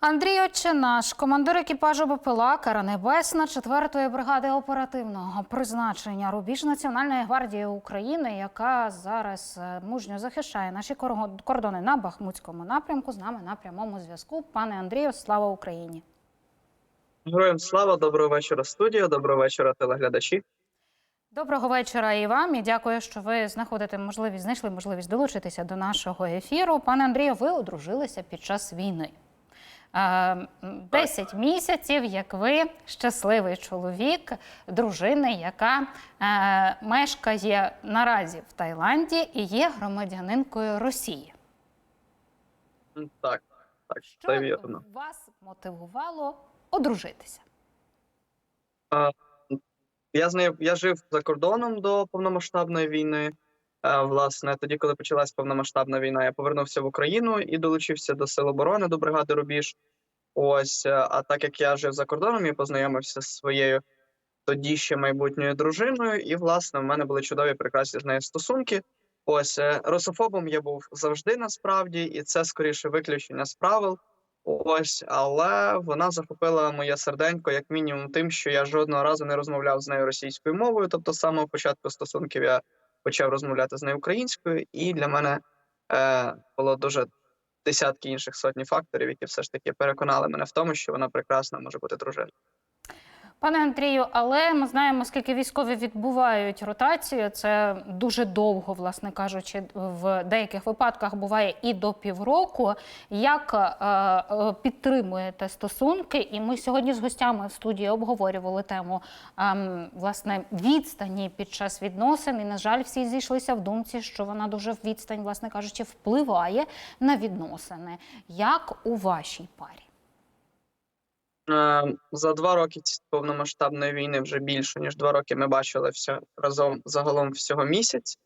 Андрій Отчинаш, командир екіпажу БПЛА «Кара Небесна 4-ї бригади оперативного призначення Рубіж Національної гвардії України, яка зараз е, мужньо захищає наші кордони на Бахмутському напрямку. З нами на прямому зв'язку. Пане Андрію, слава Україні! Героям слава, доброго вечора, студія, доброго вечора, телеглядачі. Доброго вечора і вам. І дякую, що ви знаходите можливість, знайшли можливість долучитися до нашого ефіру. Пане Андрію, ви одружилися під час війни. Е, 10 місяців, як ви щасливий чоловік, дружини, яка е, мешкає наразі в Таїланді і є громадянинкою Росії. Так, так, Що це вірно. вас мотивувало одружитися? Я з нею я жив за кордоном до повномасштабної війни. Е, Власне, тоді, коли почалась повномасштабна війна, я повернувся в Україну і долучився до Сил оборони до бригади Рубіж. Ось, е, а так як я жив за кордоном, я познайомився з своєю тоді ще майбутньою дружиною, і власне в мене були чудові прекрасні з нею стосунки. Ось е, русофобом я був завжди насправді, і це скоріше виключення з правил. Ось, але вона захопила моє серденько як мінімум тим, що я жодного разу не розмовляв з нею російською мовою. Тобто, з самого початку стосунків я почав розмовляти з нею українською, і для мене е, було дуже десятки інших сотні факторів, які все ж таки переконали мене в тому, що вона прекрасна може бути дружиною. Пане Андрію, але ми знаємо, скільки військові відбувають ротацію. Це дуже довго, власне кажучи, в деяких випадках буває і до півроку. Як е, е, підтримуєте стосунки? І ми сьогодні з гостями в студії обговорювали тему ем, власне відстані під час відносин. І на жаль, всі зійшлися в думці, що вона дуже відстань, власне кажучи, впливає на відносини. Як у вашій парі? Е, За два роки повномасштабної війни вже більше ніж два роки ми бачили все разом загалом всього місяць.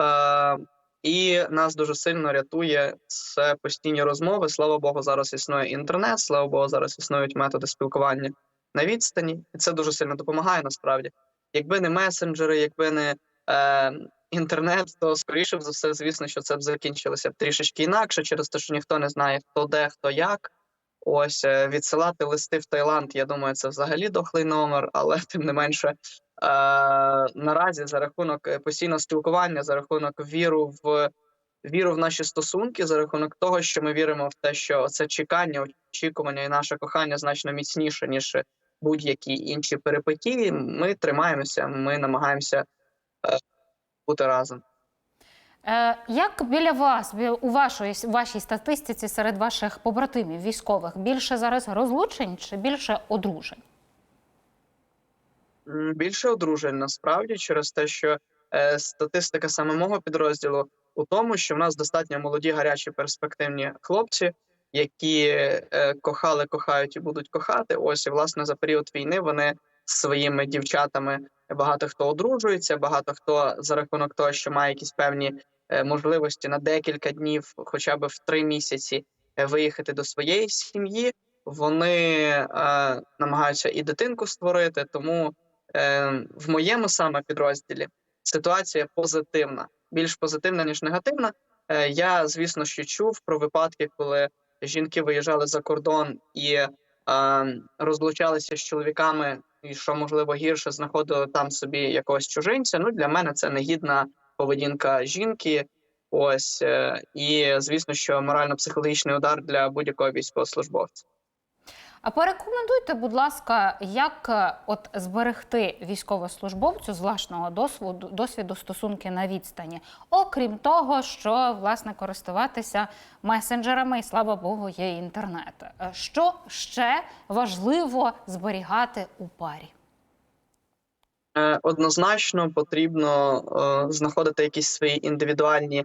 Е, І нас дуже сильно рятує це постійні розмови. Слава Богу, зараз існує інтернет. Слава Богу, зараз існують методи спілкування на відстані, і це дуже сильно допомагає насправді. Якби не месенджери, якби не е, інтернет, то скоріше за все, звісно, що це б закінчилося б трішечки інакше, через те, що ніхто не знає, хто де, хто як. Ось е, відсилати листи в Таїланд, я думаю, це взагалі дохлий номер, але тим не менше е, наразі за рахунок е, постійного спілкування, за рахунок віру в віру в наші стосунки, за рахунок того, що ми віримо в те, що це чекання, очікування і наше кохання значно міцніше ніж будь-які інші перипетії. Ми тримаємося, ми намагаємося бути разом. Е, Як біля вас, у вашої, вашій статистиці серед ваших побратимів військових, більше зараз розлучень чи більше одружень? Більше одружень насправді через те, що е, статистика саме мого підрозділу у тому, що в нас достатньо молоді, гарячі, перспективні хлопці, які е, кохали, кохають і будуть кохати. Ось і власне за період війни вони своїми дівчатами багато хто одружується, багато хто за рахунок того, що має якісь певні можливості на декілька днів, хоча б в три місяці, е, виїхати до своєї сім'ї. Вони е, намагаються і дитинку створити, тому е, в моєму саме підрозділі ситуація позитивна, більш позитивна ніж негативна. Е, я, звісно, що чув про випадки, коли жінки виїжджали за кордон і е, розлучалися з чоловіками, і що можливо гірше знаходили там собі якогось чужинця. Ну для мене це негідна поведінка жінки. Ось е, і звісно, що морально-психологічний удар для будь-якого військовослужбовця. А порекомендуйте, будь ласка, як е, от зберегти військовослужбовцю з власного досвіду, досвіду стосунки на відстані, окрім того, що власне користуватися месенджерами, і слава Богу, є інтернет. Е, Що ще важливо зберігати у парі? Е, Однозначно потрібно е, знаходити якісь свої індивідуальні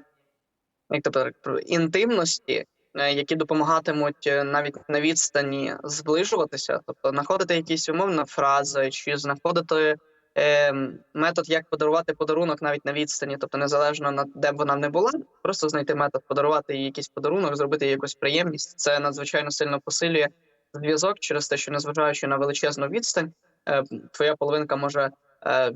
як так, інтимності, е, які допомагатимуть навіть на відстані зближуватися, тобто знаходити якісь умовні фрази, чи знаходити е, метод, як подарувати подарунок навіть на відстані, тобто незалежно на де б вона не була, просто знайти метод подарувати їй якийсь подарунок, зробити їй якусь приємність. Це надзвичайно сильно посилює зв'язок через те, що незважаючи на величезну відстань, твоя половинка може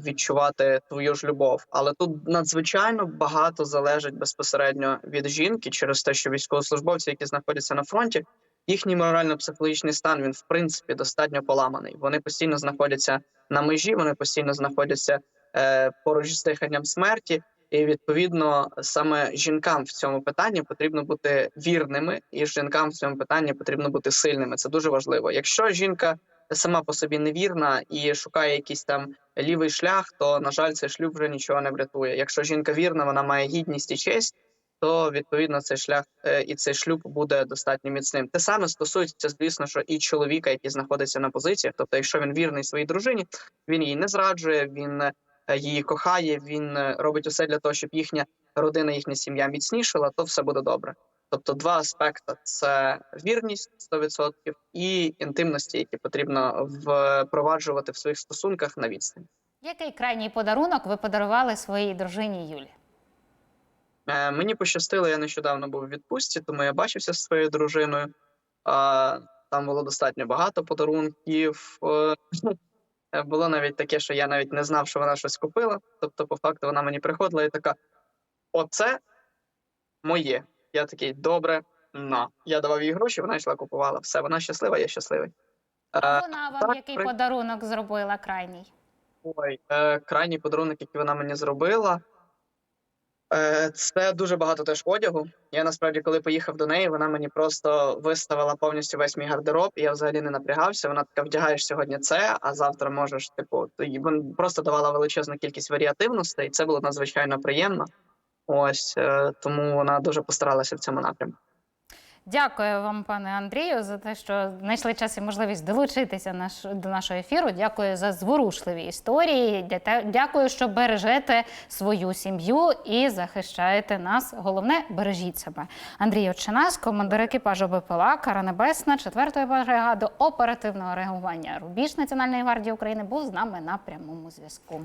відчувати твою ж любов. Але тут надзвичайно багато залежить безпосередньо від жінки через те, що військовослужбовці, які знаходяться на фронті, їхній морально-психологічний стан він в принципі достатньо поламаний. Вони постійно знаходяться на межі, вони постійно знаходяться е, поруч з диханням смерті. І відповідно саме жінкам в цьому питанні потрібно бути вірними, і жінкам в цьому питанні потрібно бути сильними. Це дуже важливо. Якщо жінка сама по собі невірна і шукає якийсь там лівий шлях, то на жаль, цей шлюб вже нічого не врятує. Якщо жінка вірна, вона має гідність і честь, то відповідно цей шлях е, і цей шлюб буде достатньо міцним. Те саме стосується, звісно, що і чоловіка, який знаходиться на позиціях. Тобто, якщо він вірний своїй дружині, він її не зраджує, він е, її кохає, він е, робить усе для того, щоб їхня родина, їхня сім'я міцнішала, то все буде добре. Тобто, два аспекти: це вірність 100% і інтимності, які потрібно впроваджувати в своїх стосунках на відстані. Який крайній подарунок ви подарували своїй дружині Юлі? Е, Мені пощастило, я нещодавно був у відпустці, тому я бачився з своєю дружиною. А, Там було достатньо багато подарунків. Е, Було навіть таке, що я навіть не знав, що вона щось купила. Тобто, по факту, вона мені приходила і така: оце моє. Я такий, добре, на. Я давав їй гроші, вона йшла купувала. Все, вона щаслива, я щасливий. А Е, вона вам так, який при- подарунок зробила крайній? Ой, е, крайній подарунок, який вона мені зробила. Е, це дуже багато теж одягу. Я насправді, коли поїхав до неї, вона мені просто виставила повністю весь мій гардероб, і я взагалі не напрягався. Вона така вдягаєш сьогодні це, а завтра можеш, типу, й просто давала величезну кількість варіативностей, і це було надзвичайно приємно. Ось е, тому вона дуже постаралася в цьому напрямку. Дякую вам, пане Андрію, за те, що знайшли час і можливість долучитися наш, до нашого ефіру. Дякую за зворушливі історії. Дякую, що бережете свою сім'ю і захищаєте нас. Головне, бережіть себе. Андрій Очинас, командир екіпажу БПЛА, Кара Небесна, 4-ї бригади оперативного реагування Рубіж Національної гвардії України, був з нами на прямому зв'язку.